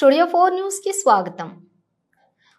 Studio four న్యూస్కి స్వాగతం.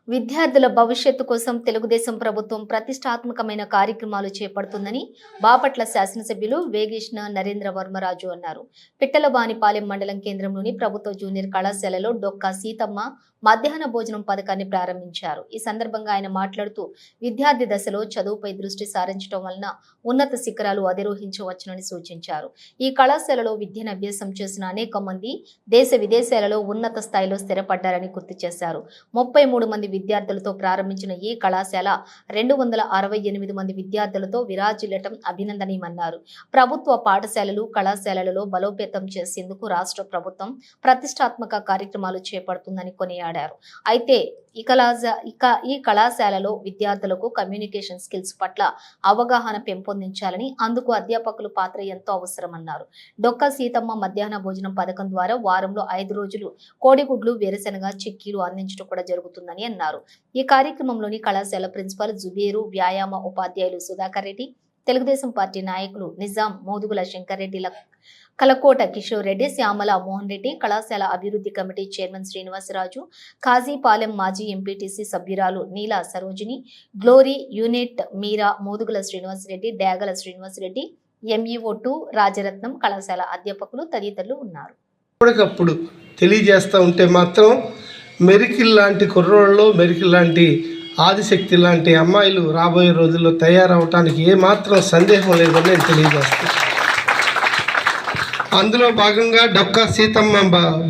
విద్యార్థుల భవిష్యత్తు కోసం తెలుగుదేశం ప్రభుత్వం ప్రతిష్టాత్మకమైన కార్యక్రమాలు చేపడుతుందని బాపట్ల శాసనసభ్యులు వేగేష్ణ నరేంద్ర వర్మరాజు అన్నారు. పిట్టలవానిపాలెం మండలం కేంద్రంలోని ప్రభుత్వ జూనియర్ కళాశాలలో డొక్కా సీతమ్మ మధ్యాహ్న భోజనం పథకాన్ని ప్రారంభించారు. ఈ సందర్భంగా ఆయన మాట్లాడుతూ విద్యార్థి దశలో చదువుపై దృష్టి సారించడం వలన ఉన్నత శిఖరాలు అధిరోహించవచ్చునని సూచించారు. ఈ కళాశాలలో విద్యను అభ్యాసం చేసిన అనేక మంది దేశ విదేశాలలో ఉన్నత స్థాయిలో స్థిరపడ్డారని గుర్తు చేశారు. ముప్పై మూడు మంది విద్యార్థులతో ప్రారంభించిన ఈ కళాశాల రెండు వందల అరవై ఎనిమిది మంది విద్యార్థులతో విరాజిల్లటం అభినందనీయమన్నారు. ప్రభుత్వ పాఠశాలలు కళాశాలలలో బలోపేతం చేసేందుకు రాష్ట్ర ప్రభుత్వం ప్రతిష్టాత్మక కార్యక్రమాలు చేపడుతుందని కొనియాడారు. అయితే ఈ కళాశా ఇక ఈ కళాశాలలో విద్యార్థులకు కమ్యూనికేషన్ స్కిల్స్ పట్ల అవగాహన పెంపొందించాలని అందుకు అధ్యాపకుల పాత్ర ఎంతో అవసరమన్నారు. డొక్క సీతమ్మ మధ్యాహ్న భోజనం పథకం ద్వారా వారంలో ఐదు రోజులు కోడిగుడ్లు వేరుశెనగ చిక్కీలు అందించడం కూడా జరుగుతుందని అన్నారు. ఈ కార్యక్రమంలోని కళాశాల ప్రిన్సిపల్ జుబేరు వ్యాయామ ఉపాధ్యాయులు సుధాకర్ రెడ్డి తెలుగుదేశం పార్టీ నాయకులు నిజాం మోదుగుల శంకర్ రెడ్డి కలకోట కిషోర్ రెడ్డి శ్యామల మోహన్ రెడ్డి కళాశాల అభివృద్ధి కమిటీ చైర్మన్ శ్రీనివాసరాజు కాజీపాలెం మాజీ ఎంపీటీసీ సభ్యురాలు Neela Sarojini Glory unit Meera Modugula Srinivasa Reddy Dyagala Srinivasa Reddy MEO two Rajaratnam కళాశాల అధ్యాపకులు తదితరులు ఉన్నారు. అప్పటికప్పుడు తెలియజేస్తూ ఉంటే మాత్రం మెరికిల్ లాంటి కుర్రోళ్ళు మెరికిల్ లాంటి ఆదిశక్తి లాంటి అమ్మాయిలు రాబోయే రోజుల్లో తయారవటానికి ఏమాత్రం సందేహం లేదని నేను తెలియజేస్తాను. అందులో భాగంగా డొక్కా సీతమ్మ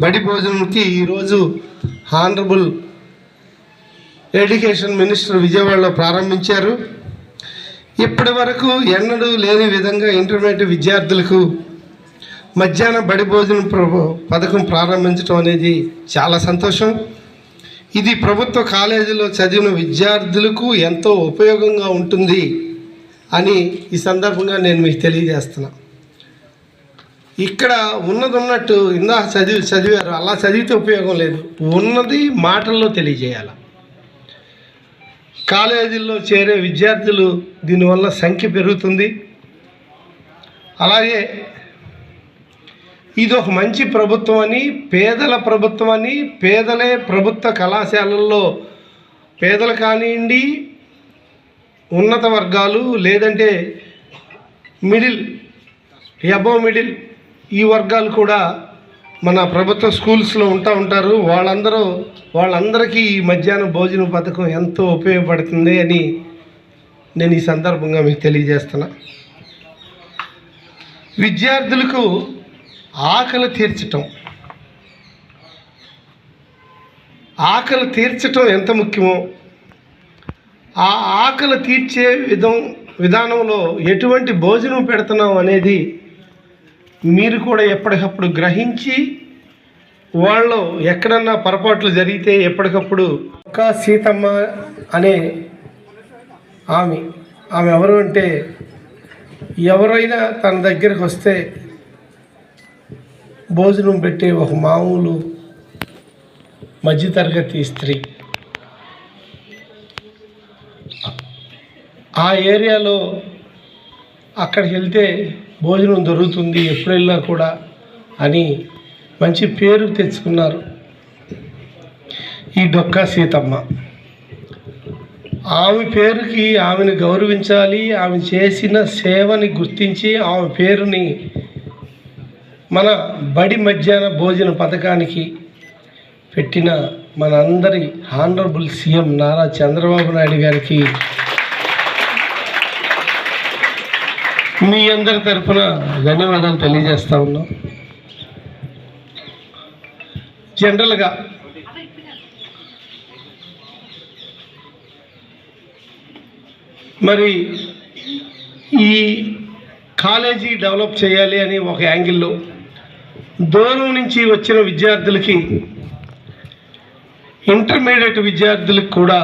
బడి భోజనంకి ఈరోజు హానరబుల్ ఎడ్యుకేషన్ మినిస్టర్ విజయవాడలో ప్రారంభించారు. ఇప్పటి వరకు ఎన్నడూ లేని విధంగా ఇంటర్మీడియట్ విద్యార్థులకు మధ్యాహ్న బడి భోజనం పథకం ప్రారంభించడం అనేది చాలా సంతోషం. ఇది ప్రభుత్వ కాలేజీలో చదివిన విద్యార్థులకు ఎంతో ఉపయోగంగా ఉంటుంది అని ఈ సందర్భంగా నేను మీకు తెలియజేస్తున్నా. ఇక్కడ ఉన్నది ఉన్నట్టు ఇందా చదివి చదివారు. అలా చదివితే ఉపయోగం లేదు. ఉన్నది మాటల్లో తెలియజేయాలి. కాలేజీల్లో చేరే విద్యార్థులు దీనివల్ల సంఖ్య పెరుగుతుంది. అలాగే ఇది ఒక మంచి ప్రభుత్వం అని పేదల ప్రభుత్వం అని పేదలే ప్రభుత్వ కళాశాలల్లో పేదలు కానివ్వండి ఉన్నత వర్గాలు లేదంటే మిడిల్ ఎబో మిడిల్ ఈ వర్గాలు కూడా మన ప్రభుత్వ స్కూల్స్లో ఉంటా ఉంటారు. వాళ్ళందరూ వాళ్ళందరికీ ఈ మధ్యాహ్నం భోజన పథకం ఎంతో ఉపయోగపడుతుంది అని నేను ఈ సందర్భంగా మీకు తెలియజేస్తున్నా. విద్యార్థులకు ఆకలి తీర్చటం. ఆకలి తీర్చటం ఎంత ముఖ్యమో ఆ ఆకలి తీర్చే విధం విధానంలో ఎటువంటి భోజనం పెడుతున్నాం అనేది మీరు కూడా ఎప్పటికప్పుడు గ్రహించి వాళ్ళు ఎక్కడన్నా పొరపాట్లు జరిగితే ఎప్పటికప్పుడు ఒక సీతమ్మ అనే ఆమె ఆమె ఎవరు అంటే ఎవరైనా తన దగ్గరికి వస్తే భోజనం పెట్టే ఒక మామూలు మధ్యతరగతి స్త్రీ. ఆ ఏరియాలో అక్కడికి వెళ్తే భోజనం దొరుకుతుంది ఎప్పుడు వెళ్ళినా కూడా అని మంచి పేరు తెచ్చుకున్నారు ఈ డొక్కా సీతమ్మ. ఆమె పేరుకి ఆమెను గౌరవించాలి ఆమె చేసిన సేవని గుర్తించి ఆమె పేరుని మన బడి మధ్యాహ్న భోజన పథకానికి పెట్టిన మనందరి హానరబుల్ సీఎం నారా చంద్రబాబు నాయుడు గారికి మీ అందరి తరఫున ధన్యవాదాలు తెలియజేస్తా ఉన్నాం. జనరల్గా మరి ఈ కాలేజీ డెవలప్ చేయాలి అని ఒక యాంగిల్లో దూరం నుంచి వచ్చిన విద్యార్థులకి ఇంటర్మీడియట్ విద్యార్థులకు కూడా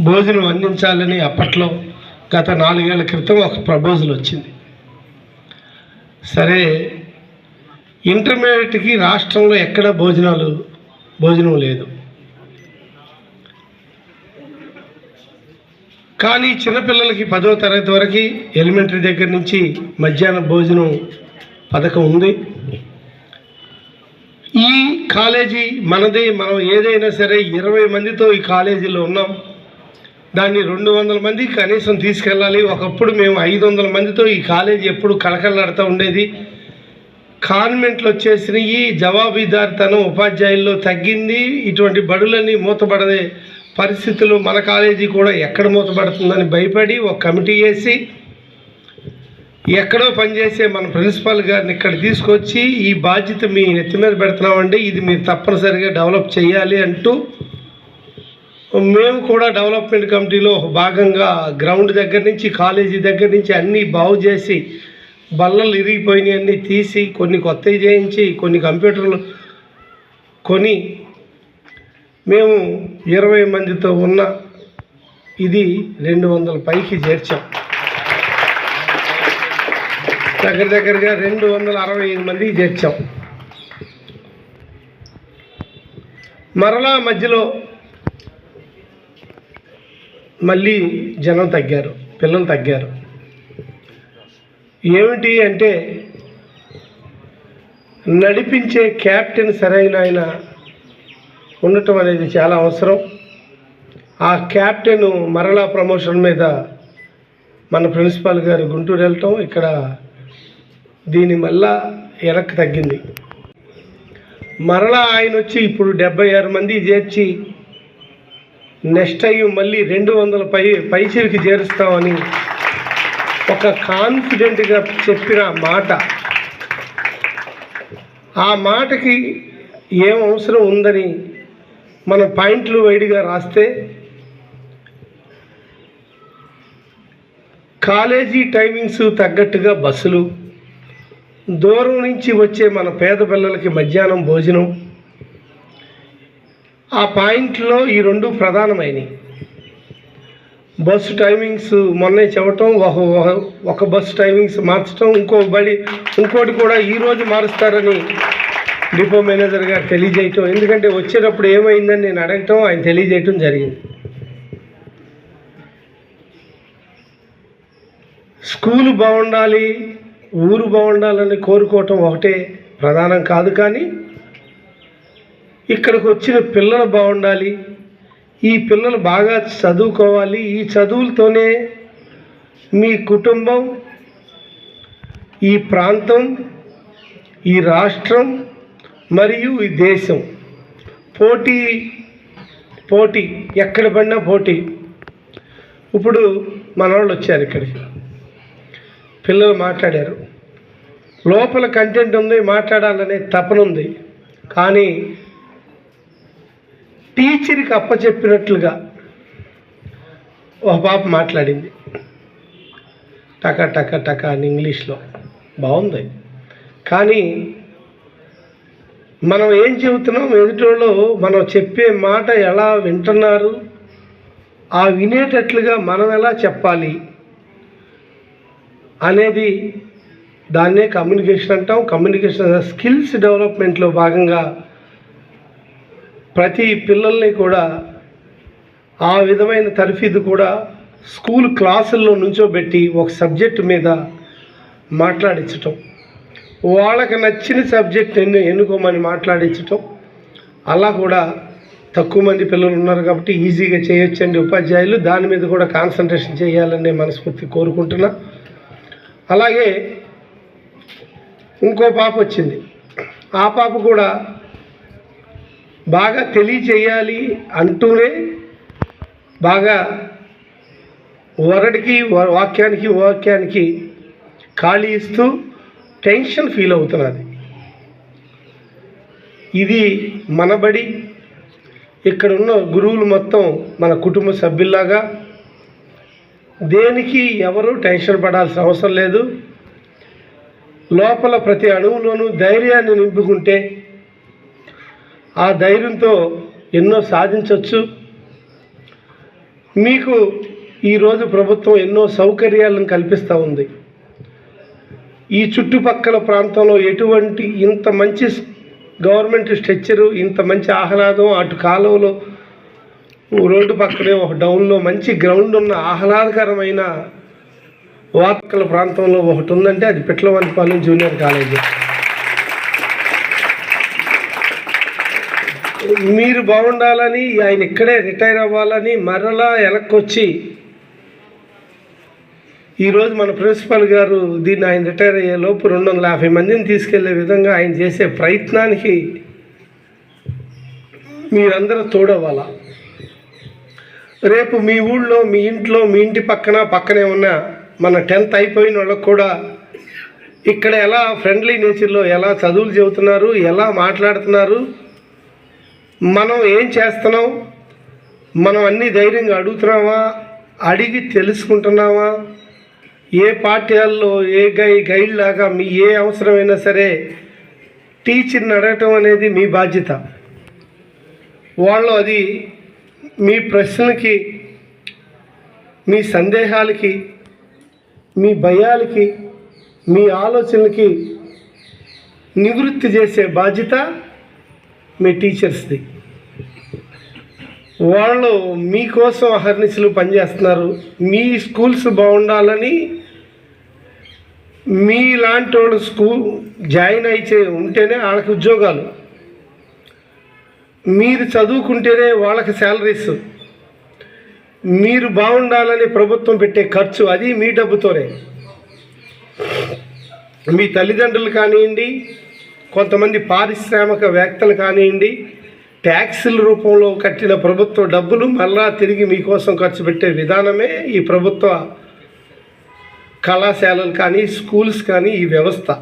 భోజనం అందించాలని అప్పట్లో గత నాలుగేళ్ళ క్రితం ఒక ప్రపోజల్ వచ్చింది. సరే ఇంటర్మీడియట్కి రాష్ట్రంలో ఎక్కడ భోజనాలు భోజనం లేదు. కానీ చిన్నపిల్లలకి పదో తరగతి వరకు ఎలిమెంటరీ దగ్గర నుంచి మధ్యాహ్న భోజనం పథకం ఉంది. ఈ కాలేజీ మనది మనం ఏదైనా సరే ఇరవై మందితో ఈ కాలేజీలో ఉన్నాం. దాన్ని రెండు వందల మంది కనీసం తీసుకెళ్ళాలి. ఒకప్పుడు మేము ఐదు వందల మందితో ఈ కాలేజీ ఎప్పుడు కలకలాడుతూ ఉండేది. కాన్వెంట్లు వచ్చేసినాయి. జవాబుదారితనం ఉపాధ్యాయుల్లో తగ్గింది. ఇటువంటి బడులన్నీ మూతపడదే పరిస్థితులు మన కాలేజీ కూడా ఎక్కడ మూతపడుతుందని భయపడి ఒక కమిటీ వేసి ఎక్కడో పనిచేసే మన ప్రిన్సిపాల్ గారిని ఇక్కడ తీసుకొచ్చి ఈ బాధ్యత మీ నెత్తి మీద పెడుతున్నామండి. ఇది మీరు తప్పనిసరిగా డెవలప్ చేయాలి అంటూ మేము కూడా డెవలప్మెంట్ కమిటీలో భాగంగా గ్రౌండ్ దగ్గర నుంచి కాలేజీ దగ్గర నుంచి అన్నీ బాగు చేసి బల్లలు ఇరిగిపోయినాయి అన్నీ తీసి కొన్ని కొత్తవి చేయించి కొన్ని కంప్యూటర్లు కొని మేము ఇరవై మందితో ఉన్న ఇది రెండు వందల పైకి చేర్చాం. దగ్గర దగ్గరగా రెండు వందల అరవై ఐదు మందికి చేర్చాం. మరలా మధ్యలో మళ్ళీ జనం తగ్గారు పిల్లలు తగ్గారు. ఏమిటి అంటే నడిపించే క్యాప్టెన్ సరైన ఆయన ఉండటం అనేది చాలా అవసరం. ఆ క్యాప్టెన్ మరలా ప్రమోషన్ మీద మన ప్రిన్సిపాల్ గారు గుంటూరు వెళ్ళటం ఇక్కడ దీని మళ్ళా వెనక్కి తగ్గింది. మరలా ఆయన వచ్చి ఇప్పుడు డెబ్బై ఆరు మంది చేర్చి నెక్స్ట్ అయ్యి మళ్ళీ రెండు వందల పై పైచిరికి చేరుస్తామని ఒక కాన్ఫిడెంట్గా చెప్పిన మాట. ఆ మాటకి ఏం అవసరం ఉందని మన పాయింట్లు వైడిగా రాస్తే కాలేజీ టైమింగ్స్ తగ్గట్టుగా బస్సులు దూరం నుంచి వచ్చే మన పేద పిల్లలకి మధ్యాహ్నం భోజనం ఆ పాయింట్లో ఈ రెండు ప్రధానమైనవి బస్సు టైమింగ్స్ మొన్నే చెప్పటం ఒక ఒక- ఒక బస్సు టైమింగ్స్ మార్చడం ఇంకో బడి ఇంకోటి కూడా ఈరోజు మారుస్తారని డిపో మేనేజర్ గారు తెలియజేయటం. ఎందుకంటే వచ్చేటప్పుడు ఏమైందని నేను అడగటం ఆయన తెలియజేయటం జరిగింది. స్కూలు బాగుండాలి ఊరు బాగుండాలని కోరుకోవటం ఒకటే ప్రధానం కాదు కానీ ఇక్కడికి వచ్చిన పిల్లలు బాగుండాలి. ఈ పిల్లలు బాగా చదువుకోవాలి. ఈ చదువులతోనే మీ కుటుంబం ఈ ప్రాంతం ఈ రాష్ట్రం మరియు ఈ దేశం. పోటీ పోటీ ఎక్కడ పడినా పోటీ. ఇప్పుడు మన వాళ్ళు వచ్చారు ఇక్కడికి. పిల్లలు మాట్లాడారు. లోపల కంటెంట్ ఉంది మాట్లాడాలనే తపన ఉంది. కానీ టీచర్కి అప్పచెప్పినట్లుగా ఒక పాప మాట్లాడింది. టక టక టక అని ఇంగ్లీష్లో. బాగుంది. కానీ మనం ఏం చెబుతున్నాం? ఎదుటోళ్ళు మనం చెప్పే మాట ఎలా వింటున్నారు? ఆ వినేటట్లుగా మనం ఎలా చెప్పాలి? అనేది దాన్నే కమ్యూనికేషన్ అంటాం. కమ్యూనికేషన్ స్కిల్స్ డెవలప్మెంట్లో భాగంగా ప్రతి పిల్లల్ని కూడా ఆ విధమైన తర్ఫీదు కూడా స్కూల్ క్లాసుల్లో నుంచోబెట్టి ఒక సబ్జెక్టు మీద మాట్లాడించటం. వాళ్ళకి నచ్చిన సబ్జెక్ట్ ఎన్ను ఎన్నుకోమని మాట్లాడించటం. అలా కూడా తక్కువ మంది పిల్లలు ఉన్నారు కాబట్టి ఈజీగా చేయొచ్చండి ఉపాధ్యాయులు. దాని మీద కూడా కాన్సన్ట్రేషన్ చేయాలని మనస్ఫూర్తి కోరుకుంటున్నా. అలాగే ఇంకో పాప వచ్చింది ఆ పాప కూడా బాగా తెలియచేయాలి అంటూనే బాగా వరడికి వ- వాక్యానికి వాక్యానికి ఖాళీ ఇస్తూ టెన్షన్ ఫీల్ అవుతున్నది. ఇది మనబడి ఇక్కడ ఉన్న గురువులు మొత్తం మన కుటుంబ సభ్యుల్లాగా దేనికి ఎవరు టెన్షన్ పడాల్సిన అవసరం లేదు. లోపల ప్రతి అణువులోనూ ధైర్యాన్ని నింపుకుంటే ఆ ధైర్యంతో ఎన్నో సాధించవచ్చు మీకు ఈరోజు ప్రభుత్వం ఎన్నో సౌకర్యాలను కల్పిస్తూ ఉంది. ఈ చుట్టుపక్కల ప్రాంతంలో ఎటువంటి ఇంత మంచి గవర్నమెంట్ స్ట్రక్చరు ఇంత మంచి ఆహ్లాదం అటు కాలువలో రోడ్డు పక్కనే ఒక డౌన్లో మంచి గ్రౌండ్ ఉన్న ఆహ్లాదకరమైన వాతకల ప్రాంతంలో ఒకటి ఉందంటే అది పిట్లవల్లిపాలెం జూనియర్ కాలేజీ. మీరు బాగుండాలని ఆయన ఇక్కడే రిటైర్ అవ్వాలని మరలా వెనక్కొచ్చి ఈరోజు మన ప్రిన్సిపల్ గారు దీన్ని ఆయన రిటైర్ అయ్యే లోపు రెండు వందల యాభై మందిని తీసుకెళ్ళే విధంగా ఆయన చేసే ప్రయత్నానికి మీరందరూ తోడవ్వాలా? రేపు మీ ఊళ్ళో మీ ఇంట్లో మీ ఇంటి పక్కన పక్కనే ఉన్న మన టెన్త్ అయిపోయిన వాళ్ళకు కూడా ఇక్కడ ఎలా ఫ్రెండ్లీ నేచర్లో ఎలా చదువులు చెబుతున్నారు ఎలా మాట్లాడుతున్నారు మనం ఏం చేస్తున్నాం? మనం అన్ని ధైర్యంగా అడుగుతున్నామా? అడిగి తెలుసుకుంటున్నామా? ఏ పాఠ్యాల్లో ఏ గై గైడ్ లాగా మీ ఏ అవసరమైనా సరే టీచర్ని అడగటం అనేది మీ బాధ్యత. వాళ్ళు అది మీ ప్రశ్నలకి మీ సందేహాలకి మీ భయాలకి మీ ఆలోచనలకి నివృత్తి చేసే బాధ్యత మీ టీచర్స్ది వాళ్ళు మీకోసం అహర్నిశలు పనిచేస్తున్నారు. మీ స్కూల్స్ బాగుండాలని మీలాంటి వాళ్ళు స్కూల్ జాయిన్ అయితే ఉంటేనే వాళ్ళకి ఉద్యోగాలు. మీరు చదువుకుంటేనే వాళ్ళకి శాలరీస్ మీరు బాగుండాలని ప్రభుత్వం పెట్టే ఖర్చు అది మీ డబ్బుతోనే. మీ తల్లిదండ్రులు కానివ్వండి కొంతమంది పారిశ్రామికవేత్తలు కానివ్వండి ట్యాక్సుల రూపంలో కట్టిన ప్రభుత్వ డబ్బులు మళ్ళా తిరిగి మీకోసం ఖర్చు పెట్టే విధానమే ఈ ప్రభుత్వ కళాశాలలు కానీ స్కూల్స్ కానీ ఈ వ్యవస్థ.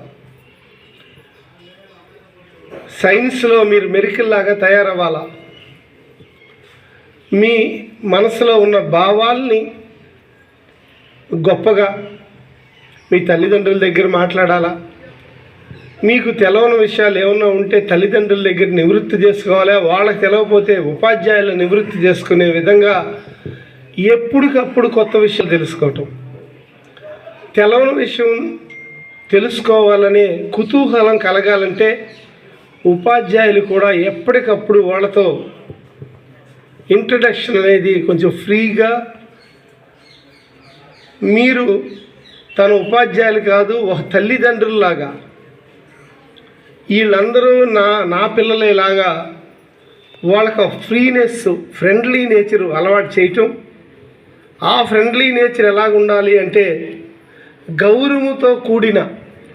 సైన్స్లో మీరు మెరికల్లాగా తయారవ్వాలా? మీ మనసులో ఉన్న భావాల్ని గొప్పగా మీ తల్లిదండ్రుల దగ్గర మాట్లాడాలా? మీకు తెలవని విషయాలు ఏమన్నా ఉంటే తల్లిదండ్రుల దగ్గర నివృత్తి చేసుకోవాలి? వాళ్ళకి తెలవకపోతే ఉపాధ్యాయులు నివృత్తి చేసుకునే విధంగా ఎప్పటికప్పుడు కొత్త విషయాలు తెలుసుకోవటం. తెలవని విషయం తెలుసుకోవాలనే కుతూహలం కలగాలంటే ఉపాధ్యాయులు కూడా ఎప్పటికప్పుడు వాళ్ళతో ఇంట్రడక్షన్ అనేది కొంచెం ఫ్రీగా మీరు తన ఉపాధ్యాయులు కాదు ఒక తల్లిదండ్రుల్లాగా వీళ్ళందరూ నా నా పిల్లలేలాగా వాళ్ళకు ఫ్రీనెస్ ఫ్రెండ్లీ నేచర్ అలవాటు చేయటం. ఆ ఫ్రెండ్లీ నేచర్ ఎలాగ ఉండాలి అంటే గౌరవంతో కూడిన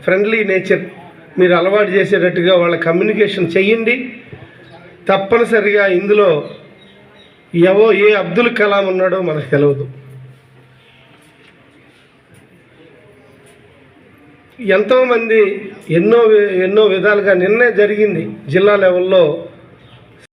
ఫ్రెండ్లీ నేచర్. మీరు అలవాటు చేసేటట్టుగా వాళ్ళ కమ్యూనికేషన్ చెయ్యండి తప్పనిసరిగా ఇందులో ఎవో ఏ అబ్దుల్ కలాం ఉన్నాడో మనకు తెలియదు ఎంతోమంది ఎన్నో ఎన్నో విధాలుగా నిన్నే జరిగింది జిల్లా లెవెల్లో